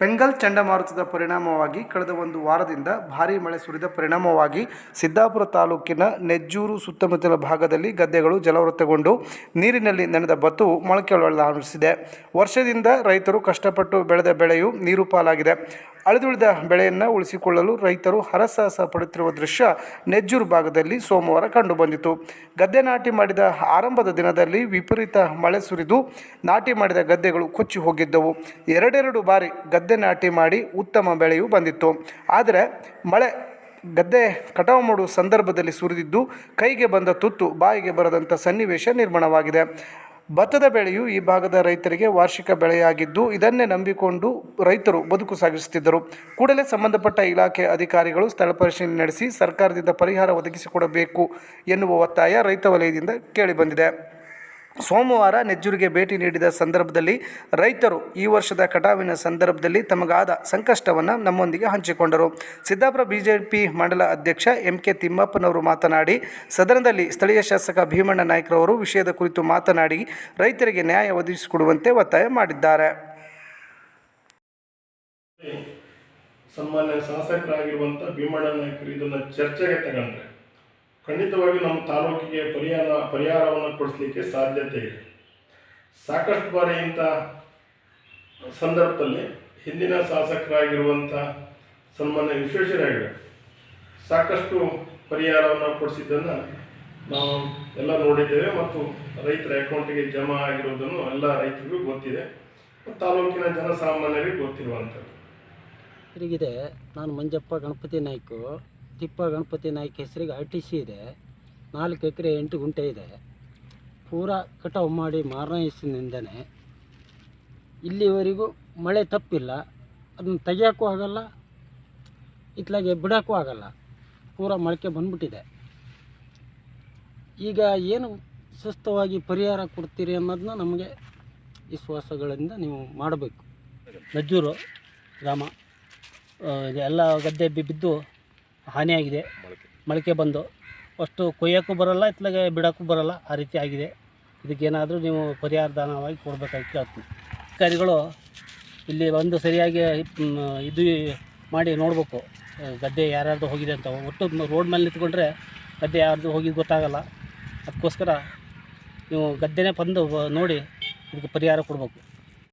ಬೆಂಗಲ್ ಚಂಡಮಾರುತದ ಪರಿಣಾಮವಾಗಿ ಕಳೆದ ಒಂದು ವಾರದಿಂದ ಭಾರೀ ಮಳೆ ಸುರಿದ ಪರಿಣಾಮವಾಗಿ ಸಿದ್ದಾಪುರ ತಾಲೂಕಿನ ನೆಜ್ಜೂರು ಸುತ್ತಮುತ್ತಲ ಭಾಗದಲ್ಲಿ ಗದ್ದೆಗಳು ಜಲವೃತಗೊಂಡು ನೀರಿನಲ್ಲಿ ನೆನೆದ ಭತ್ತವು ಆರಂಭಿಸಿದೆ ವರ್ಷದಿಂದ ರೈತರು ಕಷ್ಟಪಟ್ಟು ಬೆಳೆದ ಬೆಳೆಯು ನೀರು ಪಾಲಾಗಿದೆ. ಅಳಿದುಳಿದ ಬೆಳೆಯನ್ನು ಉಳಿಸಿಕೊಳ್ಳಲು ರೈತರು ಹರಸಾಹಸ ಪಡುತ್ತಿರುವ ದೃಶ್ಯ ನೆಜ್ಜೂರು ಭಾಗದಲ್ಲಿ ಸೋಮವಾರ ಕಂಡುಬಂದಿತು. ಗದ್ದೆ ನಾಟಿ ಮಾಡಿದ ಆರಂಭದ ದಿನದಲ್ಲಿ ವಿಪರೀತ ಮಳೆ ಸುರಿದು ನಾಟಿ ಮಾಡಿದ ಗದ್ದೆಗಳು ಕೊಚ್ಚಿ ಹೋಗಿದ್ದವು. ಎರಡೆರಡು ಬಾರಿ ಗದ್ದೆ ನಾಟಿ ಮಾಡಿ ಉತ್ತಮ ಬೆಳೆಯೂ ಬಂದಿತ್ತು. ಆದರೆ ಮಳೆ, ಗದ್ದೆ ಕಟಾವು ಮಾಡುವ ಸಂದರ್ಭದಲ್ಲಿ ಸುರಿದಿದ್ದು ಕೈಗೆ ಬಂದ ತುತ್ತು ಬಾಯಿಗೆ ಬರದಂಥ ಸನ್ನಿವೇಶ ನಿರ್ಮಾಣವಾಗಿದೆ. ಭತ್ತದ ಬೆಳೆಯು ಈ ಭಾಗದ ರೈತರಿಗೆ ವಾರ್ಷಿಕ ಬೆಳೆಯಾಗಿದ್ದು, ಇದನ್ನೇ ನಂಬಿಕೊಂಡು ರೈತರು ಬದುಕು ಸಾಗಿಸುತ್ತಿದ್ದರು. ಕೂಡಲೇ ಸಂಬಂಧಪಟ್ಟ ಇಲಾಖೆ ಅಧಿಕಾರಿಗಳು ಸ್ಥಳ ಪರಿಶೀಲನೆ ನಡೆಸಿ ಸರ್ಕಾರದಿಂದ ಪರಿಹಾರ ಒದಗಿಸಿಕೊಡಬೇಕು ಎನ್ನುವ ಒತ್ತಾಯ ರೈತ ವಲಯದಿಂದ ಕೇಳಿಬಂದಿದೆ ಸೋಮವಾರ ನೆಜ್ಜೂರಿಗೆ ಭೇಟಿ ನೀಡಿದ ಸಂದರ್ಭದಲ್ಲಿ ರೈತರು ಈ ವರ್ಷದ ಕಟಾವಿನ ಸಂದರ್ಭದಲ್ಲಿ ತಮಗಾದ ಸಂಕಷ್ಟವನ್ನು ನಮ್ಮೊಂದಿಗೆ ಹಂಚಿಕೊಂಡರು. ಸಿದ್ದಾಪುರ ಬಿಜೆಪಿ ಮಂಡಲ ಅಧ್ಯಕ್ಷ ಎಂ ಕೆ ತಿಮ್ಮಪ್ಪನವರು ಮಾತನಾಡಿ, ಸದನದಲ್ಲಿ ಸ್ಥಳೀಯ ಶಾಸಕ ಭೀಮಣ್ಣ ನಾಯ್ಕರವರು ವಿಷಯದ ಕುರಿತು ಮಾತನಾಡಿ, ರೈತರಿಗೆ ನ್ಯಾಯ ಒದಗಿಸಿಕೊಡುವಂತೆ ಒತ್ತಾಯ ಮಾಡಿದ್ದಾರೆ. ಸನ್ಮಾನ್ಯ ಶಾಸಕರಾಗಿರುವಂಥ ಭೀಮಣ್ಣ ನಾಯಕರು ಇದನ್ನು ಚರ್ಚೆಗೆ ತಗೊಂಡ್ರೆ ಖಂಡಿತವಾಗಿ ನಮ್ಮ ತಾಲೂಕಿಗೆ ಪರಿಹಾರ ಪರಿಹಾರವನ್ನು ಕೊಡಿಸ್ಲಿಕ್ಕೆ ಸಾಧ್ಯತೆ ಇದೆ. ಸಾಕಷ್ಟು ಬಾರಿ ಇಂಥ ಸಂದರ್ಭದಲ್ಲಿ ಹಿಂದಿನ ಶಾಸಕರಾಗಿರುವಂಥ ಸನ್ಮಾನ್ಯ ವಿಶ್ವೇಶ್ವರಯ್ಯ ಸಾಕಷ್ಟು ಪರಿಹಾರವನ್ನು ಕೊಡಿಸಿದ್ದನ್ನು ನಾವು ಎಲ್ಲ ನೋಡಿದ್ದೇವೆ ಮತ್ತು ರೈತರ ಅಕೌಂಟಿಗೆ ಜಮಾ ಆಗಿರುವುದನ್ನು ಎಲ್ಲ ರೈತರಿಗೂ ಗೊತ್ತಿದೆ ತಾಲೂಕಿನ ಜನಸಾಮಾನ್ಯರಿಗೆ ಗೊತ್ತಿರುವಂಥದ್ದು. ನಾನು ಮಂಜಪ್ಪ, ಗಣಪತಿ ನಾಯ್ಕು ತಿಪ್ಪ ಗಣಪತಿ ನಾಯ್ಕ ಹೆಸರಿಗೆ ಆರ್ ಟಿ ಸಿ ಇದೆ. ನಾಲ್ಕು ಎಕರೆ, ಎಂಟು ಗುಂಟೆ ಇದೆ. ಪೂರ ಕಟಾವು ಮಾಡಿ ಮಾರನೇ ಹೆಸರಿನಿಂದನೇ ಇಲ್ಲಿವರೆಗೂ ಮಳೆ ತಪ್ಪಿಲ್ಲ. ಅದನ್ನು ತೆಗಿಯೋಕ್ಕೂ ಆಗಲ್ಲ ಇತ್ಲಾಗೆ ಬಿಡೋಕ್ಕೂ ಆಗಲ್ಲ. ಪೂರ ಮೊಳಕೆ ಬಂದ್ಬಿಟ್ಟಿದೆ. ಈಗ ಏನು ಸುಸ್ತವಾಗಿ ಪರಿಹಾರ ಕೊಡ್ತೀರಿ ಅನ್ನೋದನ್ನ ನಮಗೆ ವಿಶ್ವಾಸಗಳಿಂದ ನೀವು ಮಾಡಬೇಕು. ನಜ್ಜೂರು ಗ್ರಾಮ ಎಲ್ಲ ಗದ್ದೆ ಬಿದ್ದು ಹಾನಿಯಾಗಿದೆ ಮೊಳಕೆ. ಬಂದು. ಅಷ್ಟು ಕೊಯ್ಯೋಕ್ಕೂ ಬರೋಲ್ಲ ಇತ್ಲಾಗೆ ಬಿಡೋಕ್ಕೂ ಬರೋಲ್ಲ ಆ ರೀತಿ ಆಗಿದೆ. ಇದಕ್ಕೇನಾದರೂ ನೀವು ಪರಿಹಾರ ದಾನವಾಗಿ ಕೊಡಬೇಕಾಗಿ ಕೇಳ್ತೀನಿ. ಅಧಿಕಾರಿಗಳು ಇಲ್ಲಿ ಬಂದು ಸರಿಯಾಗಿ ಇದು ಮಾಡಿ ನೋಡಬೇಕು. ಗದ್ದೆ ಯಾರ್ಯಾರ್ದು ಹೋಗಿದೆ ಅಂತ. ಒಟ್ಟು ರೋಡ್ ಮೇಲೆ ನಿಂತ್ಕೊಂಡ್ರೆ ಗದ್ದೆ ಯಾರ್ದು ಹೋಗಿದ್ದು ಗೊತ್ತಾಗಲ್ಲ. ಅದಕ್ಕೋಸ್ಕರ ನೀವು ಗದ್ದೆನೇ ಬಂದು ನೋಡಿ ಇದಕ್ಕೆ ಪರಿಹಾರ ಕೊಡಬೇಕು.